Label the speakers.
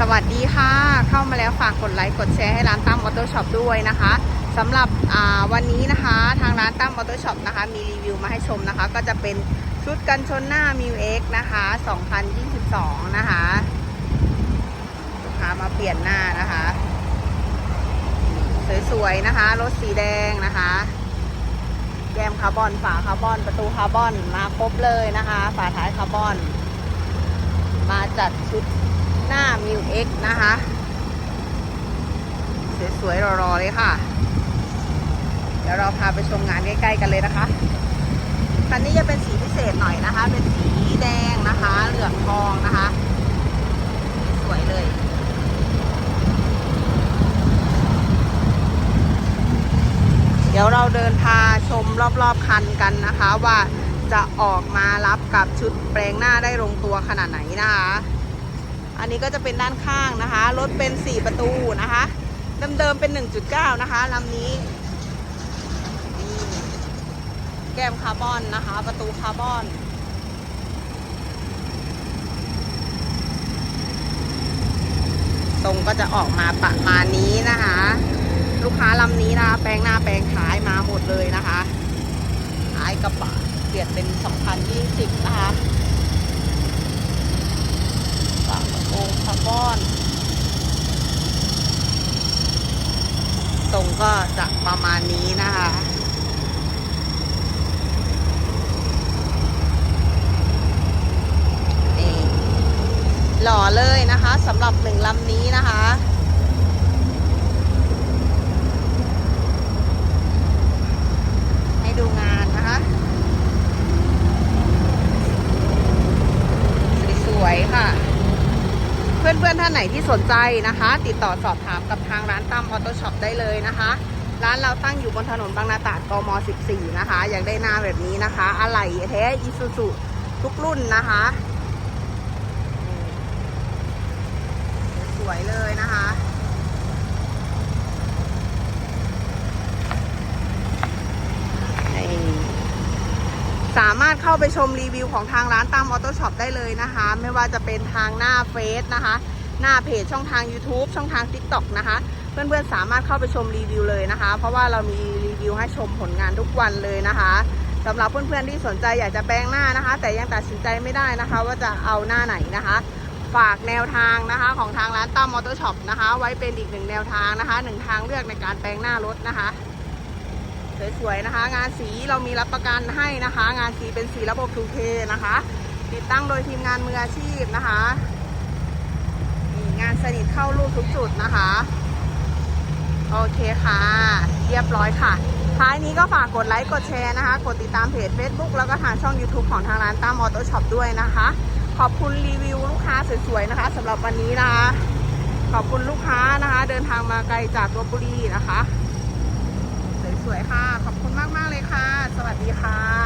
Speaker 1: สวัสดีค่ะ เข้ามาแล้วฝากกดไลค์กดแชร์ให้ร้านตั้มมอเตอร์ช็อปด้วยนะคะสำหรับวันนี้นะคะทางร้านตั้มมอเตอร์ช็อปนะคะ มีรีวิวมาให้ชมนะคะ ก็จะเป็นชุดกันชนหน้า m ิวเอ็กนะคะ 2022 นะคะลูกค้ามาเปลี่ยนหน้านะคะ สวยๆนะคะ รถสีแดงนะคะแก้มคาร์บอน ฝาคาร์บอน ประตูคาร์บอนมาครบเลยนะคะ ฝาท้ายคาร์บอน มาจัดชุด หน้า m ิวเอ็กนะคะ สวยๆรอๆเลยค่ะ เดี๋ยวเราพาไปชมงานใกล้ๆกันเลยนะคะคันนี้จะเป็นสีพิเศษหน่อยนะคะ เป็นสีแดงนะคะ เหลืองทองนะคะ สวยเลยเดี๋ยวเราเดินพาชมรอบๆคันกันนะคะ ว่าจะออกมารับกับชุดแปลงหน้าได้ลงตัวขนาดไหนนะคะ อันนี้ก็จะเป็นด้านข้างนะคะ รถเป็น 4 ประตูนะคะเดิมๆเป็น 1.9 นะคะลำนี้ แก้มคาร์บอนนะคะ ประตูคาร์บอนตรงก็จะออกมาประมาณนี้นะคะ ลูกค้าลำนี้นะแปลงหน้าแปลงท้ายมาหมดเลยนะคะท้ายกระบะเปลี่ยนเป็น 2020 นะคะ โองคาร์บอน ตรงก็จะประมาณนี้นะคะนี่หล่อเลยนะคะสำหรับหนึ่งลำนี้นะคะ ให้ดูงานนะคะ สวยๆค่ะ เพื่อนๆท่านไหนที่สนใจนะคะ ติดต่อสอบถามกับทางร้านตั้มออโต้ช็อปได้เลยนะคะ ร้านเราตั้งอยู่บนถนนบางนาตราดกม 14 นะคะ อยากได้หน้าแบบนี้นะคะอะไหล่แท้อิซูซุทุกรุ่นนะคะ สวยเลยนะคะ นี่ สามารถเข้าไปชมรีวิวของทางร้านตามออโต้ช็อปได้เลยนะคะ ไม่ว่าจะเป็นทางหน้าเฟซนะคะ หน้าเพจช่องทาง YouTube ช่องทาง TikTok นะคะ เพื่อนๆสามารถเข้าไปชมรีวิวเลยนะคะ เพราะว่าเรามีรีวิวให้ชมผลงานทุกวันเลยนะคะสำหรับเพื่อนๆที่สนใจอยากจะแปลงหน้านะคะ แต่ยังตัดสินใจไม่ได้นะคะ ว่าจะเอาหน้าไหนนะคะ ฝากแนวทางนะคะของทางร้านตั้มมอเตอร์ช็อปนะคะ ไว้เป็นอีกหนึ่งแนวทางนะคะหนึ่งทางเลือกในการแปลงหน้ารถนะคะ สวยๆนะคะ งานสีเรามีรับประกันให้นะคะ งานสีเป็นสีระบบ 2K นะคะ ติดตั้งโดยทีมงานมืออาชีพนะคะนี่งานสนิทเข้ารูปทุกจุดนะคะ โอเคค่ะ เรียบร้อยค่ะ ท้ายนี้ก็ฝากกดไลค์กดแชร์นะคะ กดติดตามเพจ Facebook แล้วก็ทางช่อง YouTube ของทางร้านตั้มออโต้ช็อปด้วยนะคะ ขอบคุณรีวิวลูกค้าสวยๆนะคะสำหรับวันนี้นะคะขอบคุณลูกค้านะคะ เดินทางมาไกลจากลบบุรีนะคะ สวยค่ะ ขอบคุณมาก ๆ เลยค่ะ สวัสดีค่ะ